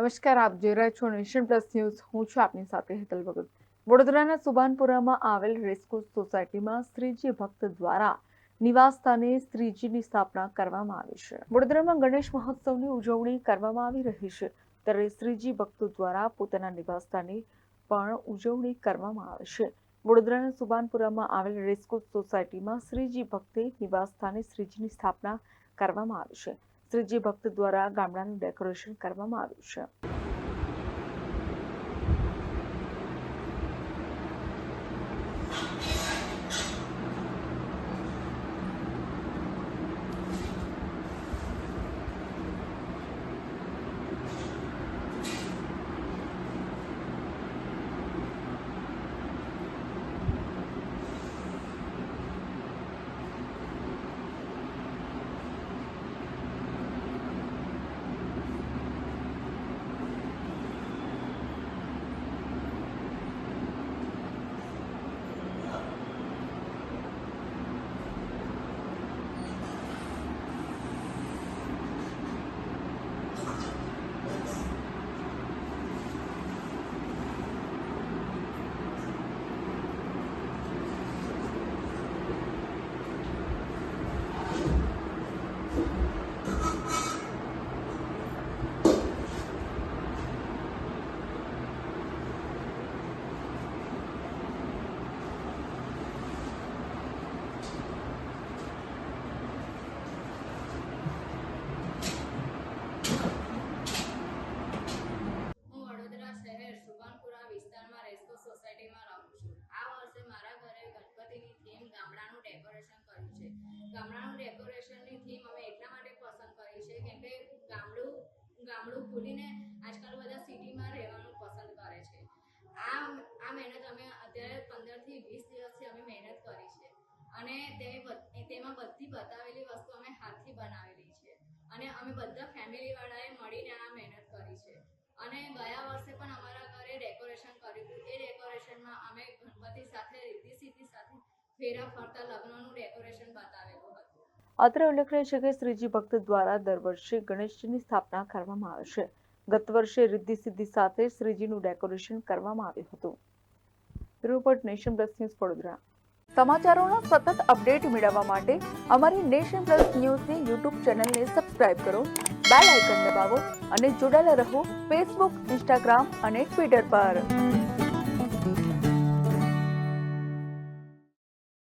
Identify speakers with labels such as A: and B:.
A: નમસ્કાર, આપ જોઈ રહ્યા છો નેશન પ્લસ ન્યૂઝ. હું છું આપની સાથે હેતલ ભગત. વડોદરાના સુભાનપુરામાં આવેલ રેસ્કોસ સોસાયટીમાં શ્રીજી ભક્ત દ્વારા નિવાસ સ્થાને શ્રીજીની સ્થાપના કરવામાં આવી છે. વડોદરામાં ગણેશ મહોત્સવની ઉજવણી કરવામાં આવી રહી છે. ત્યારે શ્રીજી ભક્તો દ્વારા પોતાના નિવાસ સ્થાને પણ ઉજવણી કરવામાં આવે છે. વડોદરાના સુભાનપુરામાં આવેલ રેસ્કોસ સોસાયટીમાં શ્રીજી ભક્તે નિવાસ સ્થાને શ્રીજીની સ્થાપના કરવામાં આવી છે. શ્રીજી ભક્ત દ્વારા ગામડાનું ડેકોરેશન કરવામાં આવ્યું છે
B: હું વડોદરા શહેર સુભાનપુરા વિસ્તારમાં રેસ્કો સોસાયટીમાં રહું છું આ વર્ષે મારા ઘરે ગણપતિની થીમ ગામડાનું ડેકોરેશન કર્યું છે ગામડાનું ડેકોરેશનની થીમ અમે એટલા માટે પસંદ કરી છે કેમ કે ગામડું ગામડું ભૂલીને આજકાલ બધા સિટીમાં રહેવાનું પસંદ કરે છે. આ આ મહેનત અમે અત્યારે પંદરથી વીસ દિવસથી અમે મહેનત કરી છે. અને તે તેમાં બધી બતાવેલી વસ્તુ અમે હાથથી બનાવેલી છે. અને અમે બધા ફેમિલીવાળાએ મળીને આ મહેનત કરી છે. અને ગયા વર્ષે પણ અમારા ઘરે ડેકોરેશન કર્યું હતું. એ ડેકોરેશનમાં અમે ગણપતિ સાથે રીતિ સાથે ફેરા ફરતા લગ્નનું ડેકોરેશન બતાવેલું હતું.
A: અત્રે ઉલ્લેખનીય છે કે શ્રીજી ભક્ત દ્વારા દર વર્ષે ગણેશજીની સ્થાપના કરવામાં આવે છે. ગત વર્ષે રિદ્ધિ સિદ્ધિ સાથે શ્રીજીનું ડેકોરેશન કરવામાં આવ્યું હતું. Report Nation Plus news Vadodara. સમાચારોના સતત અપડેટ મેળવવા માટે અમારી નેશન પ્લસ ન્યૂઝની યુટ્યુબ ચેનલને સબસ્ક્રાઇબ કરો, બેલ આઇકન દબાવો અને જોડાયેલા રહો ફેસબુક ઇન્સ્ટાગ્રામ અને ટ્વિટર પર.